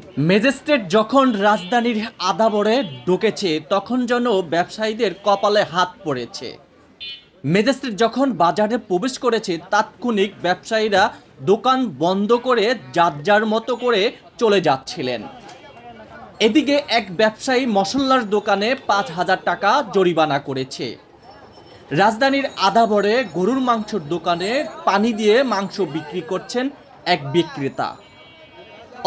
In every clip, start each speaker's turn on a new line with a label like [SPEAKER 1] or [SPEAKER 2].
[SPEAKER 1] Magistrate যখন রাজধানীর আদাবরে ঢুকেছে, তখন যেন ব্যবসায়ীদের কপালে হাত পড়েছে। ম্যাজিস্ট্রেট যখন বাজারে প্রবেশ করেছে, তাৎক্ষণিক ব্যবসায়ীরা দোকান বন্ধ করে যার যার মতো করে চলে যাচ্ছিলেন। এদিকে এক ব্যবসায়ী মশলার দোকানে পাঁচ হাজার টাকা জরিমানা করেছে। রাজধানীর আদাবরে গরুর মাংসর দোকানে পানি দিয়ে মাংস বিক্রি করছেন এক বিক্রেতা।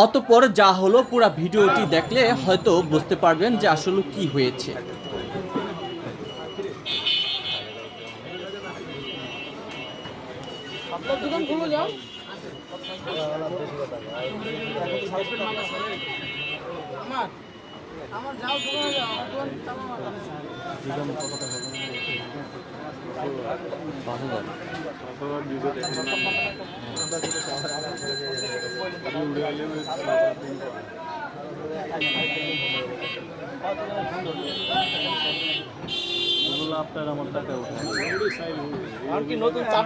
[SPEAKER 1] অতপর যা হলো, পুরো ভিডিওটি দেখলে হয়তো বুঝতে পারবেন যে আসলে কি হয়েছে।
[SPEAKER 2] যাও আমার আমার যাও আমার তালা
[SPEAKER 3] আর কি নতুন চাপ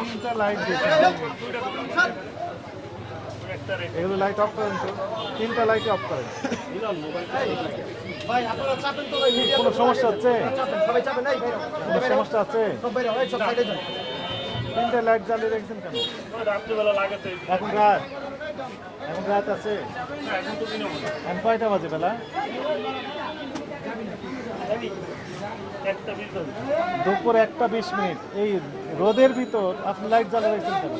[SPEAKER 4] তিনটা লাইট এগুলো লাইট অফ করেন তো তিনটা লাইট অফ করেন
[SPEAKER 3] ভাই ভাই
[SPEAKER 4] কোনো সমস্যা হচ্ছে কোনো সমস্যা আছে
[SPEAKER 3] হয়
[SPEAKER 4] তিনটা লাইট জ্বালিয়ে রেখেছেন কেন এখন রাত এখন রাত আছে এখন বাজে বেলা দুপুর একটা বিশ মিনিট। এই রোদের ভিতর আপনি লাইট জ্বালিয়ে রেখেছেন কেন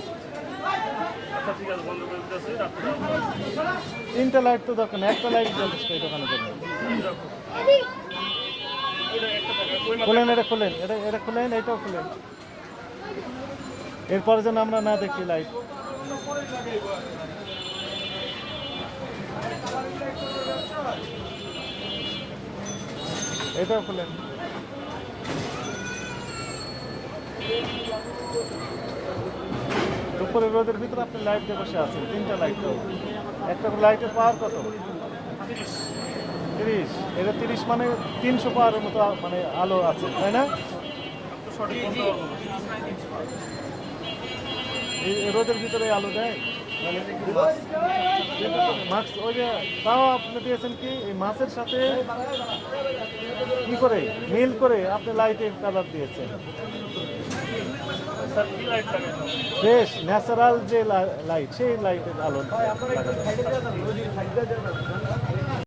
[SPEAKER 4] তিনটা লাইট তো দরকার নেই, একটা লাইট যথেষ্ট এই দোকানের জন্য। খোলেন, এটা খোলেন, এটা এটা খোলেন, এটাও খোলেন। এরপরে যেন আমরা না দেখি লাইট। এটাও খোলেন। দুপুরে রোদের ভিতরে আপনি লাইট দিয়ে বসে আছেন, তিনটা লাইট একটা লাইটের পাওয়ার কত? তিরিশ। এটা তিরিশ মানে তিনশো পাওয়ারের মতো মানে আলো আছে, তাই না? রোদের ভিতরে আলো দেয়? মাছ ওই যে তাও আপনি দিয়েছেন কি এই মাছের সাথে কি করে মিল করে আপনি লাইটের কালার দিয়েছেন। বেশ ন্যাচারাল যে লাইট সেই লাইটের আলো।